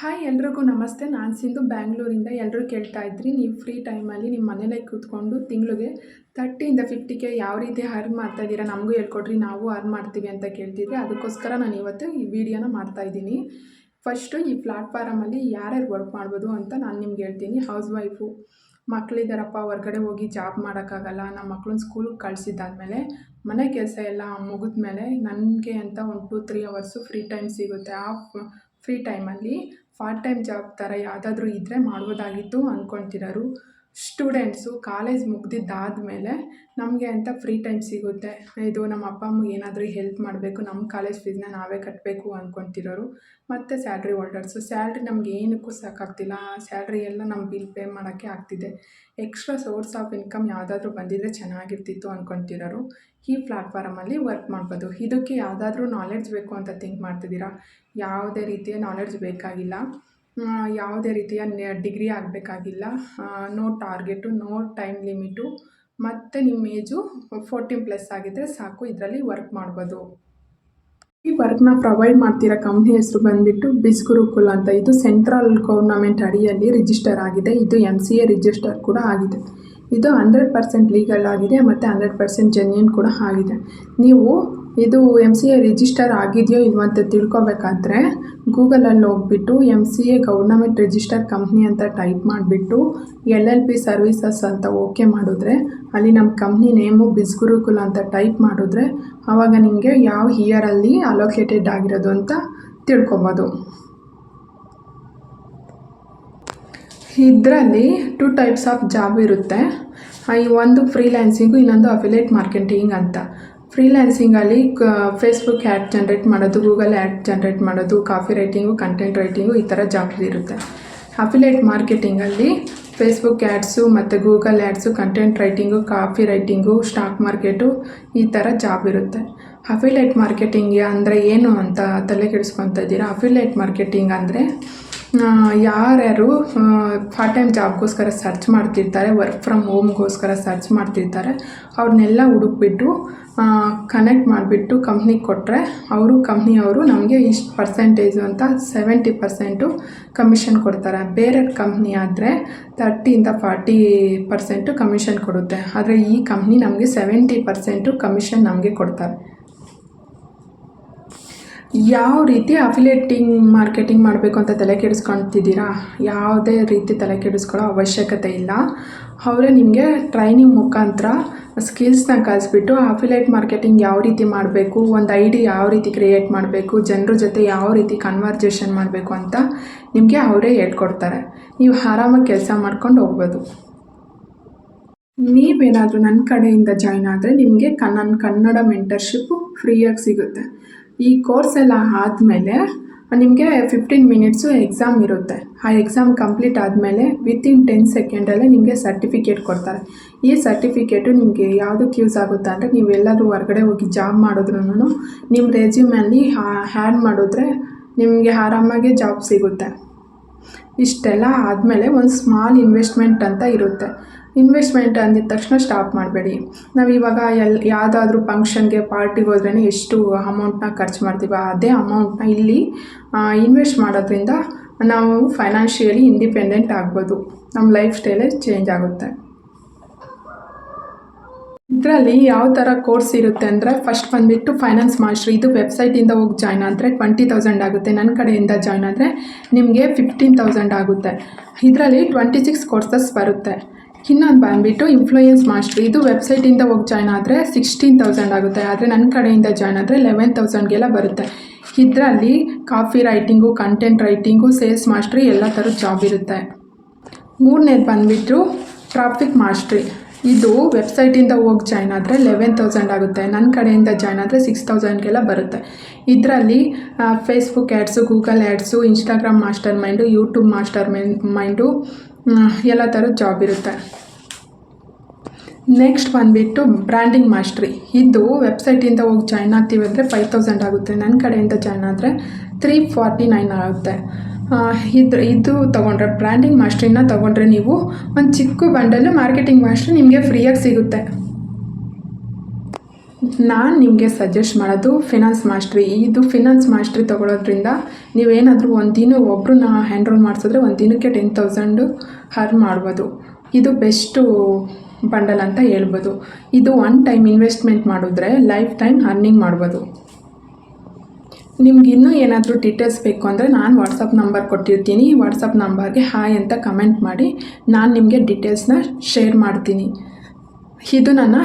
Hi ಎಲ್ರಿಗೂ ನಮಸ್ತೆ. ನಾನು ಸಿಂಧು ಬ್ಯಾಂಗ್ಳೂರಿಂದ ಎಲ್ಲರೂ ಕೇಳ್ತಾ ಇದ್ರಿ. ನೀವು ಫ್ರೀ ಟೈಮಲ್ಲಿ ನಿಮ್ಮ ಮನೇಲೇ ಕೂತ್ಕೊಂಡು ತಿಂಗಳಿಗೆ ತರ್ಟಿಯಿಂದ ಫಿಫ್ಟಿಗೆ ಯಾವ ರೀತಿ ಅರ್ನ್ ಮಾಡ್ತಾ ಇದ್ದೀರಾ ನಮಗೂ ಹೇಳ್ಕೊಡ್ರಿ. ನಾವು ಅರ್ನ್ ಮಾಡ್ತೀವಿ ಅಂತ ಕೇಳ್ತಿದ್ರಿ. ಅದಕ್ಕೋಸ್ಕರ ನಾನು ಇವತ್ತು ಈ ವಿಡಿಯೋನ ಮಾಡ್ತಾ ಇದ್ದೀನಿ. ಫಸ್ಟು ಈ ಪ್ಲಾಟ್ಫಾರಮಲ್ಲಿ ಯಾರ್ಯಾರು ವರ್ಕ್ ಮಾಡ್ಬೋದು ಅಂತ ನಾನು ನಿಮ್ಗೆ ಹೇಳ್ತೀನಿ. ಹೌಸ್ ವೈಫು ಮಕ್ಕಳಿದ್ದಾರಪ್ಪ ಹೊರ್ಗಡೆ ಹೋಗಿ ಜಾಬ್ ಮಾಡೋಕ್ಕಾಗಲ್ಲ ನಮ್ಮ ಮಕ್ಳನ್ನ ಸ್ಕೂಲ್ಗೆ ಕಳಿಸಿದ್ದಾದ್ಮೇಲೆ ಮನೆ ಕೆಲಸ ಎಲ್ಲ ಮುಗಿದ್ಮೇಲೆ ನನಗೆ ಅಂತ ಒಂದು two three hours free time ಸಿಗುತ್ತೆ. ಆ ಫ್ರೀ ಟೈಮಲ್ಲಿ ಪಾರ್ಟ್ ಟೈಮ್ ಜಾಬ್ ಥರ ಯಾವುದಾದ್ರೂ ಇದ್ದರೆ ಮಾಡ್ಬೋದಾಗಿತ್ತು ಅಂದ್ಕೊಳ್ತಿರೋರು ಸ್ಟೂಡೆಂಟ್ಸು ಕಾಲೇಜ್ ಮುಗ್ದಿದ್ದಾದಮೇಲೆ ನಮಗೆ ಅಂತ ಫ್ರೀ ಟೈಮ್ ಸಿಗುತ್ತೆ? ಇದು ನಮ್ಮ ಅಪ್ಪ ಅಮ್ಮಗೆ ಏನಾದರೂ ಹೆಲ್ಪ್ ಮಾಡಬೇಕು ನಮ್ಮ ಕಾಲೇಜ್ ಫೀಸ್ನ ನಾವೇ ಕಟ್ಟಬೇಕು ಅಂದ್ಕೊತಿರೋರು ಮತ್ತು ಸ್ಯಾಲ್ರಿ ಹೋಲ್ಡರ್ಸು ಸ್ಯಾಲ್ರಿ ನಮ್ಗೆ ಏನಕ್ಕೂ ಸಾಕಾಗ್ತಿಲ್ಲ. ಆ ಸ್ಯಾಲ್ರಿ ಎಲ್ಲ ನಮ್ಮ ಬಿಲ್ ಪೇ ಮಾಡೋಕ್ಕೆ ಆಗ್ತಿದೆ. ಎಕ್ಸ್ಟ್ರಾ ಸೋರ್ಸ್ ಆಫ್ ಇನ್ಕಮ್ ಯಾವುದಾದ್ರೂ ಬಂದಿದ್ದರೆ ಚೆನ್ನಾಗಿರ್ತಿತ್ತು ಅಂದ್ಕೊತಿರೋರು ಈ ಪ್ಲಾಟ್ಫಾರಮಲ್ಲಿ ವರ್ಕ್ ಮಾಡ್ಬೋದು. ಇದಕ್ಕೆ ಯಾವುದಾದ್ರೂ ನಾಲೆಡ್ಜ್ ಬೇಕು ಅಂತ ಥಿಂಕ್ ಮಾಡ್ತಿದ್ದೀರಾ? ಯಾವುದೇ ರೀತಿಯ ನಾಲೆಡ್ಜ್ ಬೇಕಾಗಿಲ್ಲ. ಯಾವುದೇ ರೀತಿಯ degree ಆಗಬೇಕಾಗಿಲ್ಲ. No target, no time limit. ಮತ್ತು ನಿಮ್ಮ ಏಜು ಫೋರ್ಟೀನ್ ಪ್ಲಸ್ ಆಗಿದ್ದರೆ ಸಾಕು, ಇದರಲ್ಲಿ ವರ್ಕ್ ಮಾಡ್ಬೋದು. ಈ ವರ್ಕ್ನ ಪ್ರೊವೈಡ್ ಮಾಡ್ತಿರೋ ಕಂಪ್ನಿ ಹೆಸರು ಬಂದುಬಿಟ್ಟು ಬಿಸ್ ಗುರುಕುಲ್ ಅಂತ. ಇದು ಸೆಂಟ್ರಲ್ ಗೌರ್ನಮೆಂಟ್ ಅಡಿಯಲ್ಲಿ ರಿಜಿಸ್ಟರ್ ಆಗಿದೆ. ಇದು ಎಂ ಸಿ ಎ ರಿಜಿಸ್ಟರ್ ಕೂಡ ಆಗಿದೆ. ಇದು ಹಂಡ್ರೆಡ್ ಪರ್ಸೆಂಟ್ ಲೀಗಲ್ ಆಗಿದೆ, ಮತ್ತು ಹಂಡ್ರೆಡ್ ಪರ್ಸೆಂಟ್ ಜೆನ್ಯೂನ್ ಕೂಡ ಆಗಿದೆ. ನೀವು ಇದು ಎಂ ಸಿ ಎ ರಿಜಿಸ್ಟರ್ ಆಗಿದೆಯೋ ಇಲ್ವೋ ಅಂತ ತಿಳ್ಕೊಬೇಕಾದ್ರೆ ಗೂಗಲಲ್ಲಿ ಹೋಗ್ಬಿಟ್ಟು M C A government register company ಅಂತ ಟೈಪ್ ಮಾಡಿಬಿಟ್ಟು ಎಲ್ ಎಲ್ ಪಿ ಸರ್ವಿಸಸ್ ಅಂತ ಓಕೆ ಮಾಡಿದ್ರೆ, ಅಲ್ಲಿ ನಮ್ಮ ಕಂಪ್ನಿ ನೇಮು ಬಿಸ್ಗುರುಕುಲ ಅಂತ ಟೈಪ್ ಮಾಡಿದ್ರೆ ಆವಾಗ ನಿಮಗೆ ಯಾವ ಇಯರಲ್ಲಿ ಅಲೋಕೇಟೆಡ್ ಆಗಿರೋದು ಅಂತ ತಿಳ್ಕೊಬೋದು. ಇದರಲ್ಲಿ ಟು ಟೈಪ್ಸ್ ಆಫ್ ಜಾಬ್ ಇರುತ್ತೆ. ಈ ಒಂದು ಫ್ರೀಲ್ಯಾನ್ಸಿಂಗು ಇನ್ನೊಂದು ಅಫಿಲೇಟ್ ಮಾರ್ಕೆಟಿಂಗ್ ಅಂತ. ಫ್ರೀಲ್ಯಾನ್ಸಿಂಗಲ್ಲಿ ಫೇಸ್ಬುಕ್ ಆ್ಯಡ್ ಜನ್ರೇಟ್ ಮಾಡೋದು ಗೂಗಲ್ ಆ್ಯಡ್ ಜನ್ರೇಟ್ ಮಾಡೋದು ಕಾಫಿ ರೈಟಿಂಗು ಕಂಟೆಂಟ್ ರೈಟಿಂಗು ಈ ಥರ ಜಾಬ್ಸ್ ಇರುತ್ತೆ. ಅಫಿಲೇಟ್ ಮಾರ್ಕೆಟಿಂಗಲ್ಲಿ ಫೇಸ್ಬುಕ್ ಆ್ಯಡ್ಸು ಮತ್ತು Google ads content writing copywriting stock market ಈ ಥರ ಜಾಬ್ ಇರುತ್ತೆ. ಅಫಿಲೇಟ್ ಮಾರ್ಕೆಟಿಂಗ್ ಅಂದರೆ ಏನು ಅಂತ ತಲೆ ಕೆಡಿಸ್ಕೊತ ಇದ್ದೀರಾ? ಅಫಿಲೇಟ್ ಮಾರ್ಕೆಟಿಂಗ್ ಅಂದರೆ ಯಾರ್ಯಾರು ಪಾರ್ಟ್ ಟೈಮ್ ಜಾಬ್ಗೋಸ್ಕರ ಸರ್ಚ್ ಮಾಡ್ತಿರ್ತಾರೆ ವರ್ಕ್ ಫ್ರಮ್ ಹೋಮ್ಗೋಸ್ಕರ ಸರ್ಚ್ ಮಾಡ್ತಿರ್ತಾರೆ ಅವ್ರನ್ನೆಲ್ಲ ಹುಡುಕ್ಬಿಟ್ಟು ಕನೆಕ್ಟ್ ಮಾಡಿಬಿಟ್ಟು ಕಂಪ್ನಿಗೆ ಕೊಟ್ಟರೆ ಅವರು ಕಂಪ್ನಿಯವರು ನಮಗೆ ಇಷ್ಟು ಪರ್ಸೆಂಟೇಜ್ ಅಂತ ಸೆವೆಂಟಿ ಪರ್ಸೆಂಟು ಕಮಿಷನ್ ಕೊಡ್ತಾರೆ. ಬೇರೆ ಕಂಪ್ನಿ ಆದರೆ ತರ್ಟಿಯಿಂದ ಫಾರ್ಟಿ ಪರ್ಸೆಂಟು ಕಮಿಷನ್ ಕೊಡುತ್ತೆ. ಆದರೆ ಈ ಕಂಪ್ನಿ ನಮಗೆ ಸೆವೆಂಟಿ ಪರ್ಸೆಂಟು ಕಮಿಷನ್ ನಮಗೆ ಕೊಡ್ತಾರೆ. ಯಾವ ರೀತಿ ಅಫಿಲೇಟಿಂಗ್ ಮಾರ್ಕೆಟಿಂಗ್ ಮಾಡಬೇಕು ಅಂತ ತಲೆ ಕೆಡಿಸ್ಕೊಳ್ತಿದ್ದೀರಾ ಯಾವುದೇ ರೀತಿ ತಲೆ ಕೆಡಿಸ್ಕೊಳ್ಳೋ ಅವಶ್ಯಕತೆ ಇಲ್ಲ. ಅವರೇ ನಿಮಗೆ ಟ್ರೈನಿಂಗ್ ಮುಖಾಂತರ ಸ್ಕಿಲ್ಸ್ನ ಕಲಿಸ್ಬಿಟ್ಟು ಅಫಿಲೇಟ್ ಮಾರ್ಕೆಟಿಂಗ್ ಯಾವ ರೀತಿ ಮಾಡಬೇಕು, ಒಂದು ಐ ಡಿ ಯಾವ ರೀತಿ ಕ್ರಿಯೇಟ್ ಮಾಡಬೇಕು, ಜನರ ಜೊತೆ ಯಾವ ರೀತಿ ಕನ್ವರ್ಜೇಷನ್ ಮಾಡಬೇಕು ಅಂತ ನಿಮಗೆ ಅವರೇ ಹೇಳ್ಕೊಡ್ತಾರೆ. ನೀವು ಆರಾಮಾಗಿ ಕೆಲಸ ಮಾಡ್ಕೊಂಡು ಹೋಗ್ಬೋದು. ನೀವೇನಾದರೂ ನನ್ನ ಕಡೆಯಿಂದ ಜಾಯ್ನ್ ಆದರೆ ನಿಮಗೆ ಕನ್ನಡ ಕನ್ನಡ ಮೆಂಟರ್ಶಿಪ್ಪು ಫ್ರೀಯಾಗಿ ಸಿಗುತ್ತೆ. ಈ ಕೋರ್ಸ್ ಎಲ್ಲ ಆದಮೇಲೆ ನಿಮಗೆ ಫಿಫ್ಟೀನ್ ಮಿನಿಟ್ಸು ಎಕ್ಸಾಮ್ ಇರುತ್ತೆ. ಆ ಎಕ್ಸಾಮ್ ಕಂಪ್ಲೀಟ್ ಆದಮೇಲೆ ವಿತಿನ್ ಟೆನ್ ಸೆಕೆಂಡಲ್ಲೇ ನಿಮಗೆ ಸರ್ಟಿಫಿಕೇಟ್ ಕೊಡ್ತಾರೆ. ಈ ಸರ್ಟಿಫಿಕೇಟು ನಿಮಗೆ ಯಾವುದಕ್ಕೆ ಯೂಸ್ ಆಗುತ್ತೆ ಅಂದರೆ ನೀವು ಎಲ್ಲಾದರೂ ಹೊರಗಡೆ ಹೋಗಿ ಜಾಬ್ ಮಾಡಿದ್ರೂ ನಿಮ್ಮ ರೆಸ್ಯೂಮಲ್ಲಿ ಹ್ಯಾಡ್ ಮಾಡಿದ್ರೆ ನಿಮಗೆ ಆರಾಮಾಗೆ ಜಾಬ್ ಸಿಗುತ್ತೆ. ಇಷ್ಟೆಲ್ಲ ಆದಮೇಲೆ ಒಂದು ಸ್ಮಾಲ್ ಇನ್ವೆಸ್ಟ್ಮೆಂಟ್ ಅಂತ ಇರುತ್ತೆ. ಇನ್ವೆಸ್ಟ್ಮೆಂಟ್ ಅಂದಿದ ತಕ್ಷಣ ಸ್ಟಾಪ್ ಮಾಡಬೇಡಿ. ನಾವು ಇವಾಗ ಎಲ್ಲಿ ಯಾವುದಾದ್ರೂ ಫಂಕ್ಷನ್ಗೆ ಪಾರ್ಟಿಗೆ ಹೋದ್ರೇ ಎಷ್ಟು ಅಮೌಂಟ್ನ ಖರ್ಚು ಮಾಡ್ತೀವಿ ಅದೇ ಅಮೌಂಟ್ನ ಇಲ್ಲಿ ಇನ್ವೆಸ್ಟ್ ಮಾಡೋದ್ರಿಂದ ನಾವು ಫೈನಾನ್ಷಿಯಲಿ ಇಂಡಿಪೆಂಡೆಂಟ್ ಆಗ್ಬೋದು. ನಮ್ಮ ಲೈಫ್ ಸ್ಟೈಲೇ ಚೇಂಜ್ ಆಗುತ್ತೆ. ಇದರಲ್ಲಿ ಯಾವ ಥರ ಕೋರ್ಸ್ ಇರುತ್ತೆ ಅಂದರೆ ಫಸ್ಟ್ ಬಂದುಬಿಟ್ಟು ಫೈನಾನ್ಸ್ ಮಾಸ್ಟ್ರಿ ಇದು ವೆಬ್ಸೈಟಿಂದ ಹೋಗಿ ಜಾಯ್ನ್ ಆದರೆ ಟ್ವೆಂಟಿ ತೌಸಂಡ್ ಆಗುತ್ತೆ. ನನ್ನ ಕಡೆಯಿಂದ ಜಾಯ್ನ್ ಆದರೆ ನಿಮಗೆ ಫಿಫ್ಟೀನ್ ತೌಸಂಡ್ ಆಗುತ್ತೆ. ಇದರಲ್ಲಿ ಟ್ವೆಂಟಿ ಸಿಕ್ಸ್ ಕೋರ್ಸಸ್ ಬರುತ್ತೆ. ಇನ್ನೊಂದು ಬಂದುಬಿಟ್ಟು ಇನ್ಫ್ಲೂಯೆನ್ಸ್ ಮಾಸ್ಟ್ರಿ ಇದು ವೆಬ್ಸೈಟಿಂದ ಹೋಗಿ ಜಾಯ್ನ್ ಆದರೆ ಸಿಕ್ಸ್ಟೀನ್ ತೌಸಂಡ್ ಆಗುತ್ತೆ. ಆದರೆ ನನ್ನ ಕಡೆಯಿಂದ ಜಾಯ್ನ್ ಆದರೆ ಲೆವೆನ್ ತೌಸಂಡ್ಗೆಲ್ಲ ಬರುತ್ತೆ. ಇದರಲ್ಲಿ copywriting content writing sales mastery ಎಲ್ಲ ಥರದ ಜಾಬ್ ಇರುತ್ತೆ. ಮೂರನೇದು ಬಂದುಬಿಟ್ಟು ಟ್ರಾಫಿಕ್ ಮಾಸ್ಟ್ರಿ ಇದು ವೆಬ್ಸೈಟಿಂದ ಹೋಗಿ ಜಾಯ್ನ್ ಆದರೆ ಲೆವೆನ್ ತೌಸಂಡ್ ಆಗುತ್ತೆ. ನನ್ನ ಕಡೆಯಿಂದ ಜಾಯ್ನ್ ಆದರೆ ಸಿಕ್ಸ್ ತೌಸಂಡ್ಗೆಲ್ಲ ಬರುತ್ತೆ. ಇದರಲ್ಲಿ Facebook ads Google ads Instagram mastermind YouTube mastermind ಎಲ್ಲ ಥರದ ಜಾಬ್ ಇರುತ್ತೆ. ನೆಕ್ಸ್ಟ್ ಬಂದುಬಿಟ್ಟು ಬ್ರ್ಯಾಂಡಿಂಗ್ ಮಾಸ್ಟ್ರಿ ಇದು ವೆಬ್ಸೈಟಿಂದ ಹೋಗಿ ಜಾಯ್ನ್ ಆಗ್ತೀವಿ ಅಂದರೆ ಫೈವ್ ತೌಸಂಡ್ ಆಗುತ್ತೆ. ನನ್ನ ಕಡೆಯಿಂದ ಜಾಯ್ನ್ ಆದರೆ ತ್ರೀ ಫಾರ್ಟಿ ನೈನ್ ಆಗುತ್ತೆ ಇದು ಇದು ತೊಗೊಂಡ್ರೆ ಬ್ರ್ಯಾಂಡಿಂಗ್ ಮಾಸ್ಟ್ರಿನ ತೊಗೊಂಡ್ರೆ ನೀವು ಒಂದು ಚಿಕ್ಕ ಬಂಡಲು ಮಾರ್ಕೆಟಿಂಗ್ ಮಾಸ್ಟ್ರಿ ನಿಮಗೆ ಫ್ರೀಯಾಗಿ ಸಿಗುತ್ತೆ. ನಾನು ನಿಮಗೆ ಸಜೆಸ್ಟ್ ಮಾಡೋದು ಫಿನಾನ್ಸ್ ಮಾಸ್ಟ್ರಿ ಇದು ಫಿನಾನ್ಸ್ ಮಾಸ್ಟ್ರಿ ತೊಗೊಳೋದ್ರಿಂದ ನೀವೇನಾದರೂ ಒಂದು ದಿನ ಒಬ್ರನ್ನ ಹ್ಯಾಂಡ್ರೋಲ್ ಮಾಡಿಸಿದ್ರೆ ಒಂದು ದಿನಕ್ಕೆ ಟೆನ್ ತೌಸಂಡು ಅರ್ನ್ ಮಾಡ್ಬೋದು. ಇದು ಬೆಸ್ಟು ಬಂಡಲ್ ಅಂತ ಹೇಳ್ಬೋದು. ಇದು ಒನ್ ಟೈಮ್ ಇನ್ವೆಸ್ಟ್ಮೆಂಟ್ ಮಾಡಿದ್ರೆ ಲೈಫ್ ಟೈಮ್ ಅರ್ನಿಂಗ್ ಮಾಡ್ಬೋದು. ನಿಮ್ಗೆ ಇನ್ನೂ ಏನಾದರೂ ಡೀಟೇಲ್ಸ್ ಬೇಕು ಅಂದರೆ ನಾನು ವಾಟ್ಸಪ್ ನಂಬರ್ ಕೊಟ್ಟಿರ್ತೀನಿ. ವಾಟ್ಸಪ್ ನಂಬರ್ಗೆ ಹಾಯ್ ಅಂತ ಕಮೆಂಟ್ ಮಾಡಿ ನಾನು ನಿಮಗೆ ಡೀಟೇಲ್ಸ್ನ ಶೇರ್ ಮಾಡ್ತೀನಿ. ಇದು ನನ್ನ